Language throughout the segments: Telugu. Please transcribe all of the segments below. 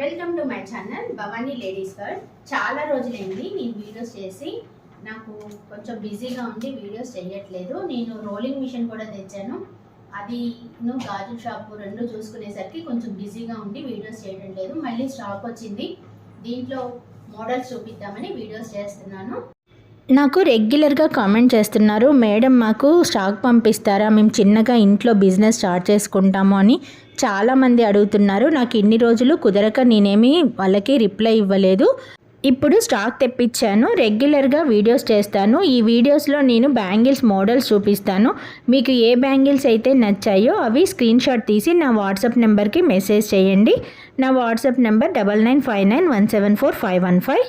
Welcome to my channel Bhavani ladies girl చాలా రోజులైంది నేను వీడియోస్ చేసి నాకు కొంచెం బిజీగా ఉండి వీడియోస్ చేయట్లేదు. నేను రోలింగ్ మిషన్ కూడా తెచ్చాను. అది నువ్వు గాజు షాపు రెండు చూసుకునేసరికి కొంచెం బిజీగా ఉండి వీడియోస్ చేయడం లేదు మళ్ళీ స్టాక్ వచ్చింది. దీంట్లో మోడల్స్ చూపిద్దామని వీడియోస్ చేస్తున్నాను. నాకు రెగ్యులర్గా కామెంట్ చేస్తున్నారు మేడం మాకు స్టాక్ పంపిస్తారా? మేము చిన్నగా ఇంట్లో బిజినెస్ స్టార్ట్ చేసుకుంటాము అని చాలామంది అడుగుతున్నారు. నాకు ఇన్ని రోజులు కుదరక నేనేమి వాళ్ళకి రిప్లై ఇవ్వలేదు. ఇప్పుడు స్టాక్ తెప్పించాను రెగ్యులర్గా వీడియోస్ చేస్తాను. ఈ వీడియోస్లో నేను బ్యాంగిల్స్ మోడల్స్ చూపిస్తాను. మీకు ఏ బ్యాంగిల్స్ అయితే నచ్చాయో అవి స్క్రీన్ షాట్ తీసి నా వాట్సాప్ నెంబర్కి మెసేజ్ చేయండి. నా WhatsApp number double nine five nine one seven four five one five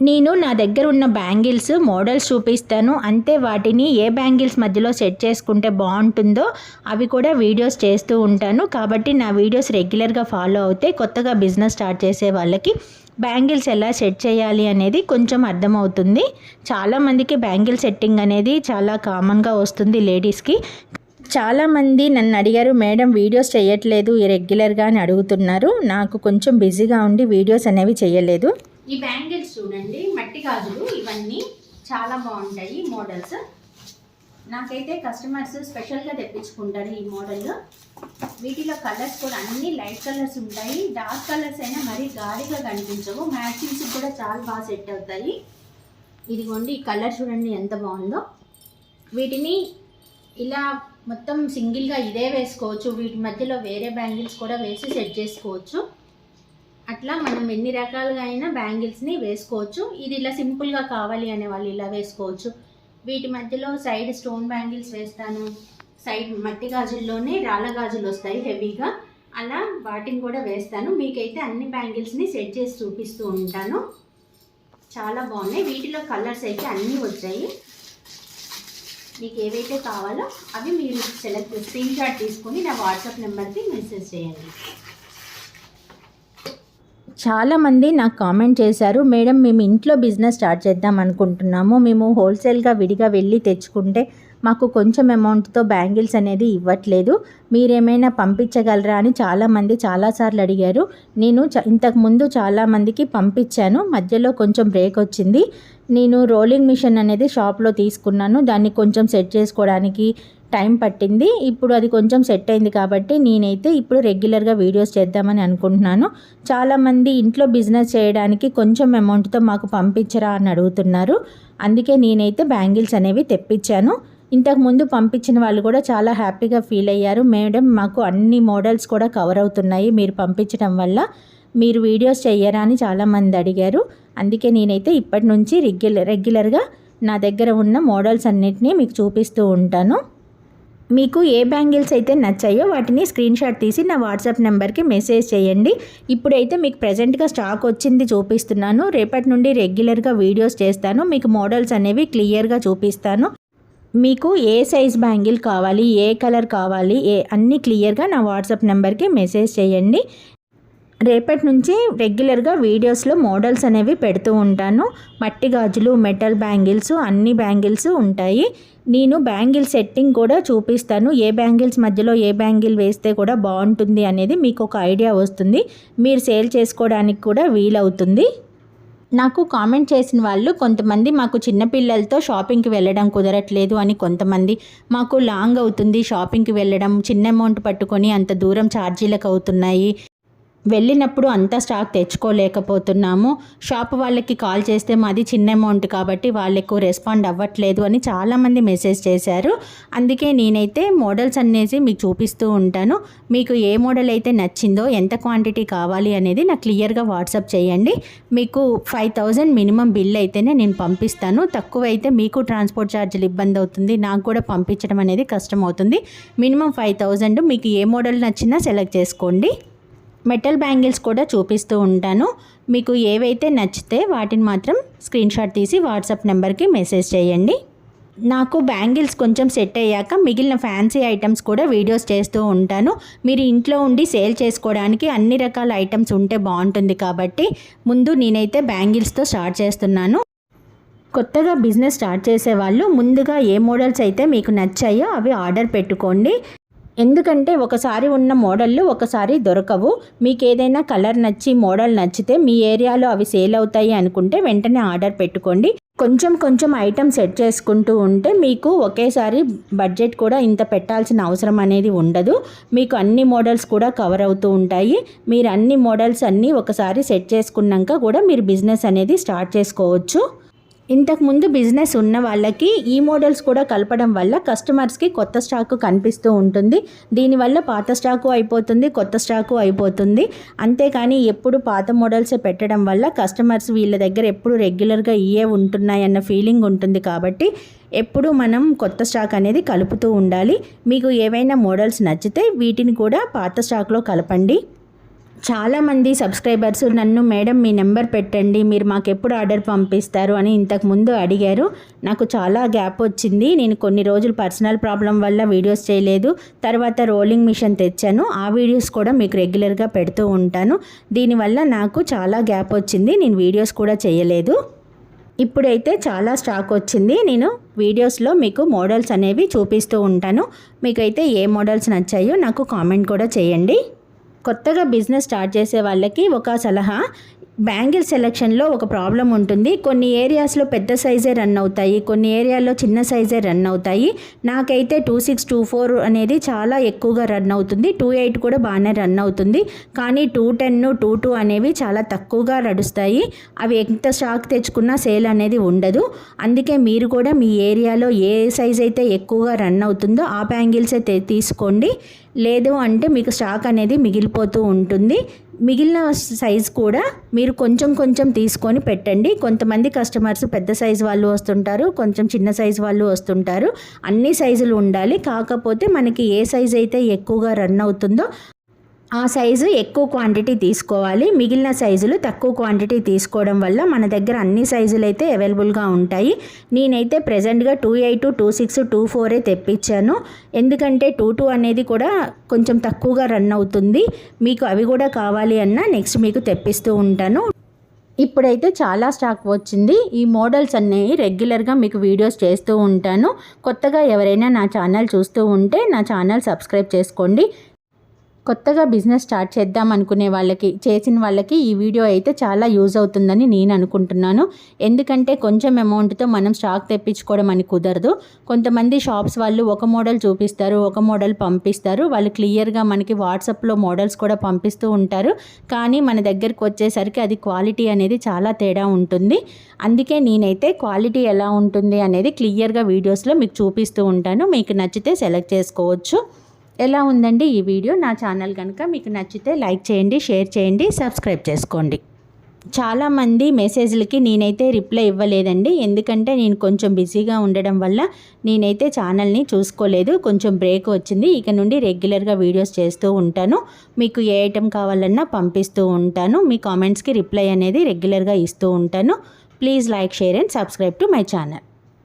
నేను నా దగ్గర ఉన్న బ్యాంగిల్స్ మోడల్స్ చూపిస్తాను. అంతే వాటిని ఏ బ్యాంగిల్స్ మధ్యలో సెట్ చేసుకుంటే బాగుంటుందో అవి కూడా వీడియోస్ చేస్తూ ఉంటాను. కాబట్టి నా వీడియోస్ రెగ్యులర్గా ఫాలో అవుతే కొత్తగా బిజినెస్ స్టార్ట్ చేసే వాళ్ళకి బ్యాంగిల్స్ ఎలా సెట్ చేయాలి అనేది కొంచెం అర్థమవుతుంది. చాలామందికి బ్యాంగిల్ సెట్టింగ్ అనేది చాలా కామన్గా వస్తుంది లేడీస్కి. చాలామంది నన్ను అడిగారు మేడం వీడియోస్ చేయట్లేదు రెగ్యులర్గా అని అడుగుతున్నారు. నాకు కొంచెం బిజీగా ఉండి వీడియోస్ అనేవి చేయలేదు. ఈ బ్యాంగిల్స్ చూడండి మట్టి గాజులు ఇవన్నీ చాలా బాగుంటాయి మోడల్స్. నాకైతే కస్టమర్స్ స్పెషల్గా తెప్పించుకుంటారు ఈ మోడల్. వీటిలో కలర్స్ కూడా అన్ని లైట్ కలర్స్ ఉంటాయి. డార్క్ కలర్స్ అయినా మరీ గాలిగా కనిపించవు. మ్యాచింగ్స్ కూడా చాలా బాగా సెట్ అవుతాయి. ఇదిగోండి ఈ కలర్ చూడండి ఎంత బాగుందో. వీటిని ఇలా మొత్తం సింగిల్గా ఇదే వేసుకోవచ్చు. వీటి మధ్యలో వేరే బ్యాంగిల్స్ కూడా వేసి సెట్ చేసుకోవచ్చు. అట్లా మనం ఎన్ని రకాలుగా అయినా బ్యాంగిల్స్ని వేసుకోవచ్చు. ఇది ఇలా సింపుల్గా కావాలి అనే వాళ్ళు ఇలా వేసుకోవచ్చు. వీటి మధ్యలో సైడ్ స్టోన్ బ్యాంగిల్స్ వేస్తాను. సైడ్ మట్టి గాజుల్లోనే రాళ్ళ గాజులు వస్తాయి హెవీగా. అలా వాటిని కూడా వేస్తాను. మీకైతే అన్ని బ్యాంగిల్స్ని సెట్ చేసి చూపిస్తూ ఉంటాను. చాలా బాగున్నాయి. వీటిలో కలర్స్ అయితే అన్నీ వచ్చాయి. మీకు ఏవైతే కావాలో అవి మీరు సెలెక్ట్ స్క్రీన్ షాట్ తీసుకొని నా వాట్సాప్ నెంబర్కి మెసేజ్ చేయండి. చాలామంది నాకు కామెంట్ చేశారు మేడం మేము ఇంట్లో బిజినెస్ స్టార్ట్ చేద్దాం అనుకుంటున్నాము. మేము హోల్సేల్గా విడిగా వెళ్ళి తెచ్చుకుంటే మాకు కొంచెం అమౌంట్తో బ్యాంగిల్స్ అనేది ఇవ్వట్లేదు. మీరేమైనా పంపించగలరా? అని చాలామంది చాలాసార్లు అడిగారు. నేను చ ఇంతకుముందు చాలామందికి పంపించాను. మధ్యలో కొంచెం బ్రేక్ వచ్చింది. నేను రోలింగ్ మిషన్ అనేది షాప్లో తీసుకున్నాను. దాన్ని కొంచెం సెట్ చేసుకోవడానికి టైం పట్టింది. ఇప్పుడు అది కొంచెం సెట్ అయింది కాబట్టి నేనైతే ఇప్పుడు రెగ్యులర్గా వీడియోస్ చేద్దామని అనుకుంటున్నాను. చాలామంది ఇంట్లో బిజినెస్ చేయడానికి కొంచెం అమౌంట్తో మాకు పంపించరా అని అడుగుతున్నారు. అందుకే నేనైతే బ్యాంగిల్స్ అనేవి తెప్పించాను. ఇంతకుముందు పంపించిన వాళ్ళు కూడా చాలా హ్యాపీగా ఫీల్ అయ్యారు. మేడం మాకు అన్ని మోడల్స్ కూడా కవర్ అవుతున్నాయి మీరు పంపించడం వల్ల. మీరు వీడియోస్ చెయ్యరా అని చాలామంది అడిగారు. అందుకే నేనైతే ఇప్పటి నుంచి రెగ్యులర్ రెగ్యులర్గా నా దగ్గర ఉన్న మోడల్స్ అన్నిటినీ మీకు చూపిస్తూ ఉంటాను. మీకు ఏ బ్యాంగిల్స్ అయితే నచ్చాయో వాటిని స్క్రీన్ షాట్ తీసి నా వాట్సాప్ నెంబర్కి మెసేజ్ చేయండి. ఇప్పుడైతే మీకు ప్రజెంట్గా స్టాక్ వచ్చింది చూపిస్తున్నాను. రేపటి నుండి రెగ్యులర్గా వీడియోస్ చేస్తాను. మీకు మోడల్స్ అనేవి క్లియర్గా చూపిస్తాను. మీకు ఏ సైజ్ బ్యాంగిల్ కావాలి ఏ కలర్ కావాలి ఏ అన్నీ క్లియర్గా నా వాట్సాప్ నెంబర్కి మెసేజ్ చేయండి. రేపటి నుంచి రెగ్యులర్గా వీడియోస్లో మోడల్స్ అనేవి పెడుతూ ఉంటాను. మట్టి గాజులు మెటల్ బ్యాంగిల్స్ అన్ని బ్యాంగిల్స్ ఉంటాయి. నేను బ్యాంగిల్ సెట్టింగ్ కూడా చూపిస్తాను. ఏ బ్యాంగిల్స్ మధ్యలో ఏ బ్యాంగిల్ వేస్తే కూడా బాగుంటుంది అనేది మీకు ఒక ఐడియా వస్తుంది. మీరు సేల్ చేసుకోవడానికి కూడా వీలవుతుంది. నాకు కామెంట్ చేసిన వాళ్ళు కొంతమంది మాకు చిన్నపిల్లలతో షాపింగ్కి వెళ్ళడం కుదరట్లేదు అని కొంతమంది. మాకు లాంగ్ అవుతుంది షాపింగ్కి వెళ్ళడం చిన్న అమౌంట్ పట్టుకొని అంత దూరం ఛార్జీలకు అవుతున్నాయి. వెళ్ళినప్పుడు అంతా స్టాక్ తెచ్చుకోలేకపోతున్నాము. షాప్ వాళ్ళకి కాల్ చేస్తే మాది చిన్న అమౌంట్ కాబట్టి వాళ్ళు ఎక్కువ రెస్పాండ్ అవ్వట్లేదు అని చాలామంది మెసేజ్ చేశారు. అందుకే నేనైతే మోడల్స్ అనేసి మీకు చూపిస్తూ ఉంటాను. మీకు ఏ మోడల్ అయితే నచ్చిందో ఎంత క్వాంటిటీ కావాలి అనేది నాకు క్లియర్గా వాట్సాప్ చేయండి. మీకు ఫైవ్ థౌజండ్ మినిమం బిల్ అయితేనే నేను పంపిస్తాను. తక్కువ అయితే మీకు ట్రాన్స్పోర్ట్ ఛార్జీలు ఇబ్బంది అవుతుంది. నాకు కూడా పంపించడం అనేది కష్టం అవుతుంది. మినిమం ఫైవ్ థౌజండ్ మీకు ఏ మోడల్ నచ్చినా సెలెక్ట్ చేసుకోండి. మెటల్ బ్యాంగిల్స్ కూడా చూపిస్తూ ఉంటాను. మీకు ఏవైతే నచ్చితే వాటిని మాత్రం స్క్రీన్ షాట్ తీసి వాట్సాప్ నెంబర్కి మెసేజ్ చేయండి. నాకు బ్యాంగిల్స్ కొంచెం సెట్ అయ్యాక మిగిలిన ఫ్యాన్సీ ఐటమ్స్ కూడా వీడియోస్ చేస్తూ ఉంటాను. మీరు ఇంట్లో ఉండి సేల్ చేసుకోవడానికి అన్ని రకాల ఐటమ్స్ ఉంటే బాగుంటుంది కాబట్టి ముందు నేనైతే బ్యాంగిల్స్తో స్టార్ట్ చేస్తున్నాను. కొత్తగా బిజినెస్ స్టార్ట్ చేసే వాళ్ళు ముందుగా ఏ మోడల్స్ అయితే మీకు నచ్చాయో అవి ఆర్డర్ పెట్టుకోండి. ఎందుకంటే ఒకసారి ఉన్న మోడళ్ళు ఒకసారి దొరకవు. మీకు ఏదైనా కలర్ నచ్చి మోడల్ నచ్చితే మీ ఏరియాలో అవి సేల్ అవుతాయి అనుకుంటే వెంటనే ఆర్డర్ పెట్టుకోండి. కొంచెం కొంచెం ఐటమ్ సెట్ చేసుకుంటూ ఉంటే మీకు ఒకేసారి బడ్జెట్ కూడా ఇంత పెట్టాల్సిన అవసరం అనేది ఉండదు. మీకు అన్ని మోడల్స్ కూడా కవర్ అవుతూ ఉంటాయి. మీరు అన్ని మోడల్స్ అన్నీ ఒకసారి సెట్ చేసుకున్నాక కూడా మీరు బిజినెస్ అనేది స్టార్ట్ చేసుకోవచ్చు. ఇంతకుముందు బిజినెస్ ఉన్న వాళ్ళకి ఈ మోడల్స్ కూడా కలపడం వల్ల కస్టమర్స్కి కొత్త స్టాకు కనిపిస్తూ ఉంటుంది. దీనివల్ల పాత స్టాకు అయిపోతుంది కొత్త స్టాకు అయిపోతుంది. అంతేకాని ఎప్పుడు పాత మోడల్సే పెట్టడం వల్ల కస్టమర్స్ వీళ్ళ దగ్గర ఎప్పుడు రెగ్యులర్గా ఇయే ఉంటున్నాయన్న ఫీలింగ్ ఉంటుంది కాబట్టి ఎప్పుడు మనం కొత్త స్టాక్ అనేది కలుపుతూ ఉండాలి. మీకు ఏవైనా మోడల్స్ నచ్చితే వీటిని కూడా పాత స్టాక్లో కలపండి. చాలామంది సబ్స్క్రైబర్స్ నన్ను మేడం మీ నెంబర్ పెట్టండి మీరు మాకు ఎప్పుడు ఆర్డర్ పంపిస్తారు అని ఇంతకు ముందు అడిగారు. నాకు చాలా గ్యాప్ వచ్చింది. నేను కొన్ని రోజులు పర్సనల్ ప్రాబ్లం వల్ల వీడియోస్ చేయలేదు. తర్వాత రోలింగ్ మిషన్ తెచ్చాను. ఆ వీడియోస్ కూడా మీకు రెగ్యులర్గా పెడుతూ ఉంటాను. దీనివల్ల నాకు చాలా గ్యాప్ వచ్చింది. నేను వీడియోస్ కూడా చేయలేదు. ఇప్పుడైతే చాలా స్టాక్ వచ్చింది. నేను వీడియోస్లో మీకు మోడల్స్ అనేవి చూపిస్తూ ఉంటాను. మీకైతే ఏ మోడల్స్ నచ్చాయో నాకు కామెంట్ కూడా చేయండి. కొత్తగా బిజినెస్ స్టార్ట్ చేసే వాళ్ళకి ఒక సలహా. బ్యాంగిల్ సెలెక్షన్లో ఒక ప్రాబ్లం ఉంటుంది. కొన్ని ఏరియాస్లో పెద్ద సైజే రన్ అవుతాయి. కొన్ని ఏరియాలో చిన్న సైజే రన్ అవుతాయి. నాకైతే టూ సిక్స్ టూ ఫోర్ అనేది చాలా ఎక్కువగా రన్ అవుతుంది. టూ ఎయిట్ కూడా బాగానే రన్ అవుతుంది. కానీ టూ టెన్ టూ టూ అనేవి చాలా తక్కువగా నడుస్తాయి. అవి ఎంత స్టాక్ తెచ్చుకున్నా సేల్ అనేది ఉండదు. అందుకే మీరు కూడా మీ ఏరియాలో ఏ సైజ్ అయితే ఎక్కువగా రన్ అవుతుందో ఆ బ్యాంగిల్సే తీసుకోండి. లేదు అంటే మీకు స్టాక్ అనేది మిగిలిపోతూ ఉంటుంది. మిగిలిన సైజ్ కూడా మీరు కొంచెం కొంచెం తీసుకొని పెట్టండి. కొంతమంది కస్టమర్స్ పెద్ద సైజు వాళ్ళు వస్తుంటారు కొంచెం చిన్న సైజు వాళ్ళు వస్తుంటారు. అన్ని సైజులు ఉండాలి. కాకపోతే మనకి ఏ సైజ్ అయితే ఎక్కువగా రన్ అవుతుందో ఆ సైజు ఎక్కువ క్వాంటిటీ తీసుకోవాలి. మిగిలిన సైజులు తక్కువ క్వాంటిటీ తీసుకోవడం వల్ల మన దగ్గర అన్ని సైజులు అయితే అవైలబుల్గా ఉంటాయి. నేనైతే ప్రజెంట్గా two eight two six two ఫోరే తెప్పించాను. ఎందుకంటే టూ టూ అనేది కూడా కొంచెం తక్కువగా రన్ అవుతుంది. మీకు అవి కూడా కావాలి అన్నా నెక్స్ట్ మీకు తెప్పిస్తూ ఉంటాను. ఇప్పుడైతే చాలా స్టాక్ వచ్చింది. ఈ మోడల్స్ అనేవి రెగ్యులర్గా మీకు వీడియోస్ చేస్తూ ఉంటాను. కొత్తగా ఎవరైనా నా ఛానల్ చూస్తూ ఉంటే నా ఛానల్ సబ్స్క్రైబ్ చేసుకోండి. కొత్తగా బిజినెస్ స్టార్ట్ చేద్దాం అనుకునే వాళ్ళకి చేసిన వాళ్ళకి ఈ వీడియో అయితే చాలా యూజ్ అవుతుందని నేను అనుకుంటున్నాను. ఎందుకంటే కొంచెం అమౌంట్తో మనం స్టాక్ తెప్పించుకోవడం అని కుదరదు. కొంతమంది షాప్స్ వాళ్ళు ఒక మోడల్ చూపిస్తారు ఒక మోడల్ పంపిస్తారు. వాళ్ళు క్లియర్గా మనకి వాట్సాప్లో మోడల్స్ కూడా పంపిస్తూ ఉంటారు. కానీ మన దగ్గరకు వచ్చేసరికి అది క్వాలిటీ అనేది చాలా తేడా ఉంటుంది. అందుకే నేనైతే క్వాలిటీ ఎలా ఉంటుంది అనేది క్లియర్గా వీడియోస్లో మీకు చూపిస్తూ ఉంటాను. మీకు నచ్చితే సెలెక్ట్ చేసుకోవచ్చు. ఎలా ఉందండి ఈ వీడియో? నా ఛానల్ కనుక మీకు నచ్చితే లైక్ చేయండి షేర్ చేయండి సబ్స్క్రైబ్ చేసుకోండి. చాలామంది మెసేజ్లకి నేనైతే రిప్లై ఇవ్వలేదండి. ఎందుకంటే నేను కొంచెం బిజీగా ఉండడం వల్ల నేనైతే ఛానల్ని చూసుకోలేదు. కొంచెం బ్రేక్ వచ్చింది. ఇక నుండి రెగ్యులర్గా వీడియోస్ చేస్తూ ఉంటాను. మీకు ఏ ఐటెం కావాలన్నా పంపిస్తూ ఉంటాను. మీ కామెంట్స్కి రిప్లై అనేది రెగ్యులర్గా ఇస్తూ ఉంటాను. Please like share and subscribe to my channel.